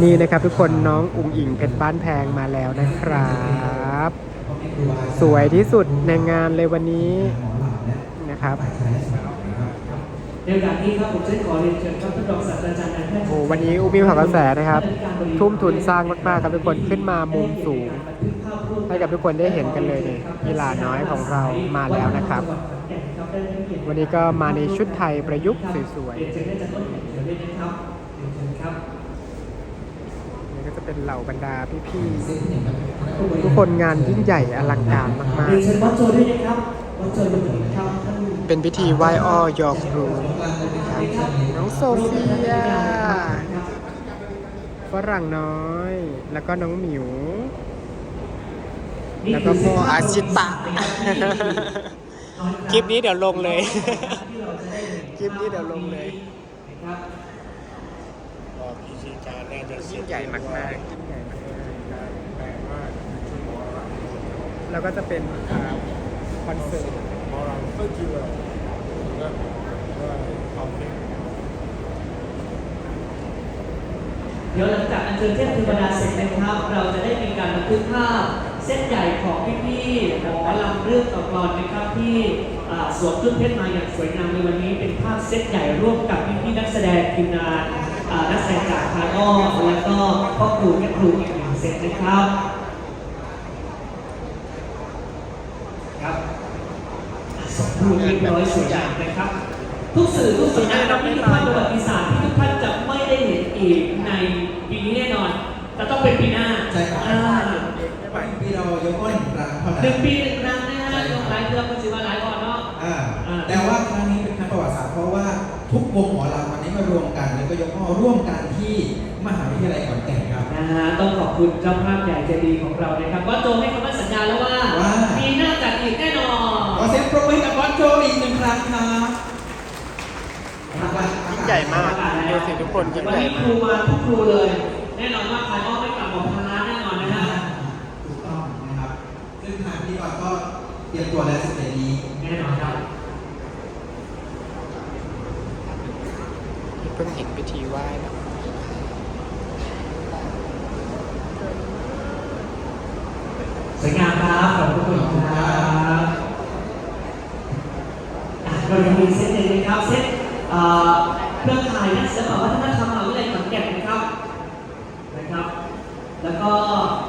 นี่นะครับทุกคนน้องอุ๋งอิงเพชรบ้านแพงมาแล้วนะครับ สวยที่สุดในงานเลยวันนี้นะครับในโอกาสนี้ครับผมจะขอเรียนเชิญครับท่านรองศาสตราจารย์นายแพทย์โอ้วันนี้อุบิวของกระแสนะครับ ทุ่มทุนสร้างมากๆครับทุกคนขึ้นมามุมสูง ให้กับทุกคนได้เห็นกันเลยนี่กีฬาน้อยของเรามาแล้วนะครับ วันนี้ก็มาในชุดไทยประยุกต์สวยเรียนเชิญได้จากต้นแขนเลยนะครับเรียนเชิญครับๆนี่ก็ จะเป็นเหล่าบรรดาพี่ๆทุกคนงานยิ่งใหญ่อลังการมากเรียนเชิญวัดโจด้วยนะครับวัดโจอยู่ไหนครับท่านๆเป็นพิธีไหว้อ้อยอครูนะครับน้องโซเฟียฝรั่งน้อย แล้วก็น้องหมิว แล้วก็พ่ออาชิตะคลิปนี้เดี๋ยวลงเลย คลิปนี้เดี๋ยวลงเลย นะครับยิ่งใหญ่มากๆยิ่งใหญ่มากๆแล้วก็จะเป็นอ่าคอนเสิร์ตเดี๋ยวหลังจากอัญเชิญเทพเทวดาเสร็จนะครับ เราจะได้มีการบันทึกภาพเส้นใหญ่ของพี่ๆหมอลำเรื่องต่อกรนะครับที่อ่าสวมชุดเพชรมาอย่างสวยงามในวันนี้เป็นภาพเซตใหญ่ร่วมกับพี่ๆนักแสดงทีมงาน นักแสดงจากคาร์อ้อแล้วก็พ่อครูแม่ครูอีกหนึ่งเซตนะครับครับสมบูรณ์เรียบร้อยสวยงามนะครับ ทุกสื่อทุกสำนักครับนี่คือภาพประวัติศาสตร์ที่ทุกท่านจะไม่ได้เห็นอีกในปีนี้แน่นอนแต่ต้องเป็นปีหน้าใช่ครับอ่าปีเรายกอ้นครั้งเท่าหนั้นึ่นงปีหนึ่งครั้งนะฮะลงหลายเทือกก็ถือว่าหลายก่อนเนาะอ่าอ่าแต่ว่าครั้งนี้เป็นครั้งประวัติศาสตร์เพราะว่าทุกวงหมอลำวันนี้ มารวมกัน แล้วก็ยกอ้อร่วมกันที่มหาวิทยาลัยขอนแก่นครับ นะฮะต้องขอบคุณเจ้าภาพใหญ่ใจดีของเรานะครับว่าโจให้คำมั่นสัญญาแล้วว่า ว่าปีหน้าจัดอีกแน่นอนขอเสียงปรบมือให้กับบอสโจอีกหนึ่งครั้งครับยิ่งใหญ่มากดูสิทุกคนยิ่งวันใหญ่นี้คมารูก มาทุกครูเลย แน่นอนว่าใครก็ไม่กลับบอกพลาแน่นอนนะฮะ ถูกต้องนะครับ ซึ่งทางที่ก่อนก็เตรียมตัวแล้วสิบเอ็ดนี้ แน่นอนครับ เพิ่งเห็นพิธีไหว้นะ สวยงามครับ ขอบคุณครับอะเรายังมีเซตหนึ่งนะครับ เซต เอ่อเครือข่ายนักศิลปวัฒนธรรมมหาวิทยาลัยขอนแก่นนะครับนะครับ แล้วก็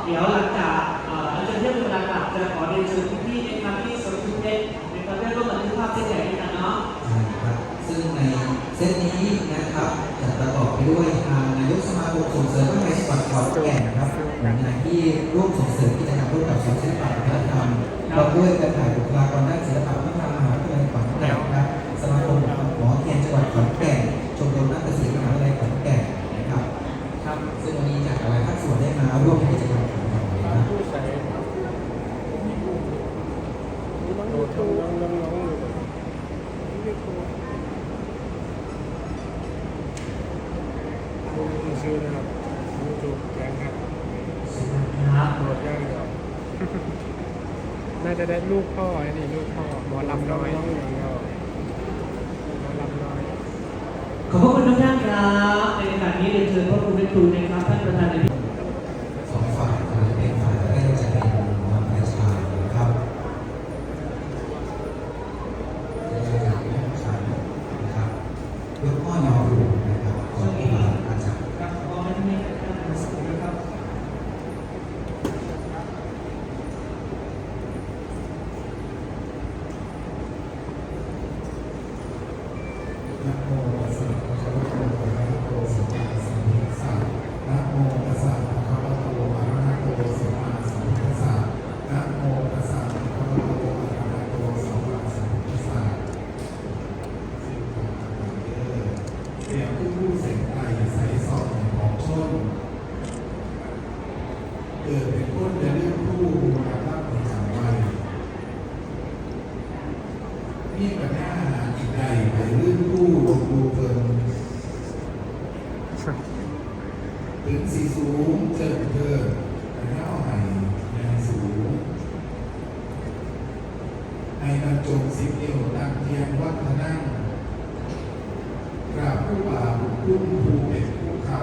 เดี๋ยวหลังจากเอ่ออาจารย์เทพเวลากลับจะขอเรียนเชิญพี่ๆนะครับที่สวนทุเด็กนะครับได้ร่วมบันทึกภาพเซตใหญ่ด้วยกันเนาะใช่ครับซึ่งในเซตนี้นะครับจะประกอบไปด้วยทางนายกสมาคมส่งเสริมวิทยาลัยจังหวัดขอนแก่นนะครับหน่วยงานที่ร่วมส่งเสริมกิจกรรมร่วมกับสวนศิลปะวัฒนธรรมเราด้วยเครือข่ายบุคลากรด้านศิลปะวัฒนธรรมมหาวิทยาลัยขอนแก่นนะครับสมาคมหมอเทียนจังหวัดขอนแก่นชมรมนักศึกษามหาวิทยาลัยขอนแก่นนะครับครับซึ่งวันนี้จากหลายภาคส่วนได้มาร่วมกิจกรรมของเรานะครับ ชื่อนะครับยูทูบแกงครับครับหมดย่างเดียวน่าจะได้ลูกพ่อไอ้นี่ลูกพ่อหมอลำน้อยน้องอย่างเดียวหมอลำน้อย ขอบคุณทุกท่านครับในโอกาสนี้เรียนเชิญพ่อครูแม่ครูนะครับท่านประธานในพิธี สองฝ่ายจะเป็นฝ่ายแรกจะเป็นหมอประชานะครับจะเป็นฝ่ายแรกนะครับยกข้อยอรูนะครับของผู้บาอาจารย์ ครับขอให้ท่านนี้นะครับ นะโมตัสสะภะคะวะโตอะระหะโตสัมมาสัมพุทธัสสะนะโมตัสสะภะคะวะโตอะระหะโตสัมมาสัมพุทธัสสะนะโมตัสสะภะคะวะโตอะระหะโตสัมมาสัมพุทธัสสะเสียงผู้ผู้เสียงไก่ใสสอดของชนเกิดเป็นคนเดินเรื่องผู้บูรณะประจำวัน มีปัญหาหาอีกใดไปลื่นผู้ลงดูเกินถึงสีสูงเจิดเกินแต่ถ้าเอาให้แรงสูงให้บรรจงสิบเอวตั้งเทียมวัฒนั่งกราบผู้บาบุญคุ้มผู้เป็นผู้เข้า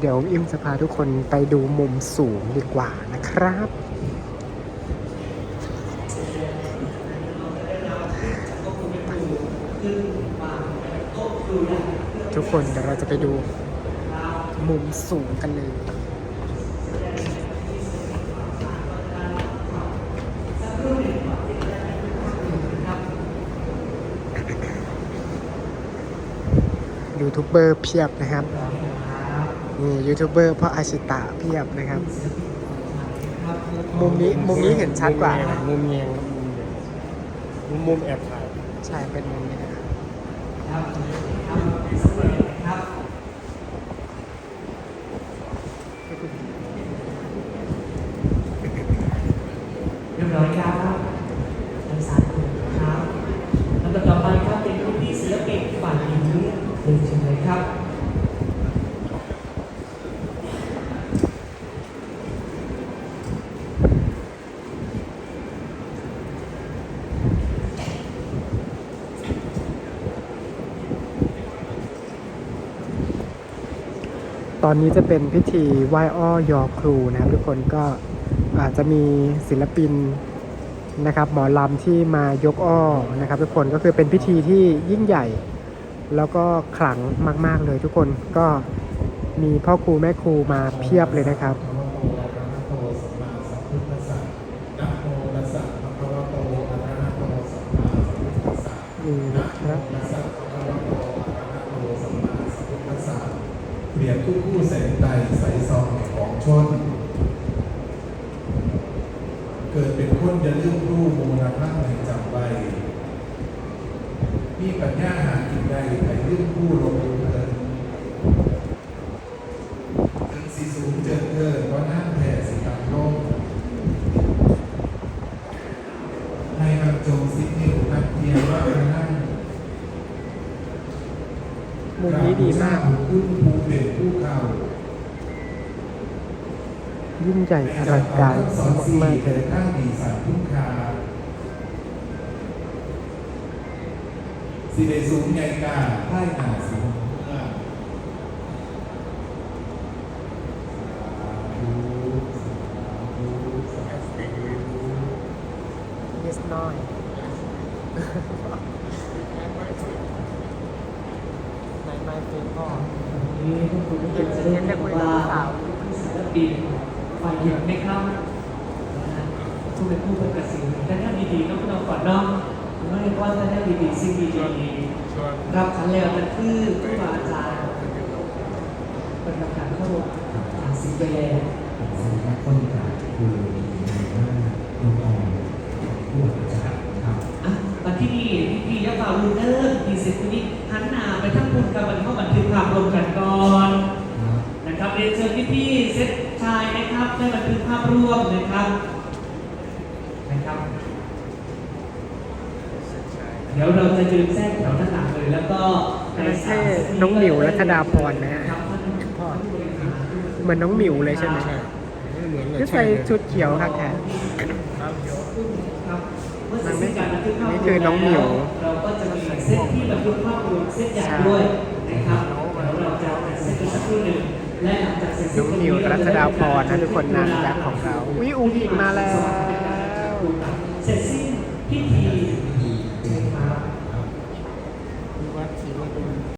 เดี๋ยวอิมจะพาทุกคนไปดูมุมสูงดีกว่านะครับ ทุกคนเดี๋ยวเราจะไปดูมุมสูงกันเลยยูทูบเบอร์เพียบนะครับ นี่ยูทูบเบอร์พ่ออาชิตะเพียบนะครับ มุมนี้มุมนี้เห็นชัดกว่านะมุมเงียงมุมมุมแอบถ่ายใช่เป็นมุมนี้นะครับเรียบร้อยครับทั้งสามคนครับลำดับต่อไปครับเป็นผู้ที่ศิลปินฝ่ายหญิงเรียนเชิญเลยครับ ตอนนี้จะเป็นพิธีไหว้อ้อยอครูนะครับทุกคนก็อาจจะมีศิลปินนะครับหมอลำที่มายกอ้อนะครับทุกคนก็คือเป็นพิธีที่ยิ่งใหญ่ แล้วก็ขลังมาก ๆ เลยทุกคนก็มีพ่อครูแม่ครูมาเพียบเลยนะครับนี่นะครับ เปรียบคู่คู่แสงไตใสซองของชน เกิดเป็นคนจะลืมรูโมนาพักในจำไว้มีปัญญาหากินได้ไปลืมคู่ลงดูเถินถึงสีสูงเจอเธอเพราะน้ำแผ่สีตามโลกในบรรจงสิทธิวนักเพียงว่าพนั่ง มุม นี้ดีมากผู้ผู้เป็นผู้เข้ายิ่งใหญ่อลังการสอนสี่มากๆเลเกิยดข้างดีสัตว์คุ้มคาสิเดสูงใหญ่กาใต้หนาสูงเมื่อนิดน้อย ในไม้เป็นพ่อนี่ทุกคนทุกคนจะได้เห็นว่าศิลปินฝ่ายหญิงไหมครับทุกเป็นผู้เประกาศสิ่งแต่ถ้าดีๆน้องเราก่อนน้องไม่ว่าถ้าได้ดีๆสิ่งดีๆรับขันแล้วนั่นคือผู้บาอาจารย์เป็นประกาศเข้าอ่านสิ่งไปแล้วสำหรับต้นจากคือในว่าน้องออมผู้อาจารย์ครับ อะมาที่นี่พี่พี่ยะบ่าวลูเนอร์พี่เสร็จคนนี้หันหน้าไปทั้งคุณกับมันเข้าบันทึกภาพรวมกันก่อน นะครับเรียนเชิญพี่พี่ๆเซตชายนะครับได้บันทึกภาพร่วมนะครับนะครับ เดี๋ยวเราจะยืนแทรกแถวด้านหลังเลยแล้วก็ในไม่ใช่สามสิบน้องหมิวรัตดาพรนะฮะครับท่านพ่อที่บริหารเหมือนน้องหมิวเลยใช่ไหมใช่ไม่เหมือนกับที่ใส่ชุดเขียวครับแทน ครับเดี๋ยว ครับเมื่อเสร็จสิ้นการบันทึกภาพรวมนี่คือน้องหมิว เราก็จะมีเซตที่บันทึกภาพรวมเซตใหญ่ด้วยนะครับเดี๋ยวเราจะจัดเซตกันสักครู่หนึ่งและหลังจากเสร็จสิ้น้นองหมิวรัตดาพรนะทุกคนนางยักษ์ของเราอุ้ยอุ้งอิงมาแล้ว เสร็จสิ้นพิธี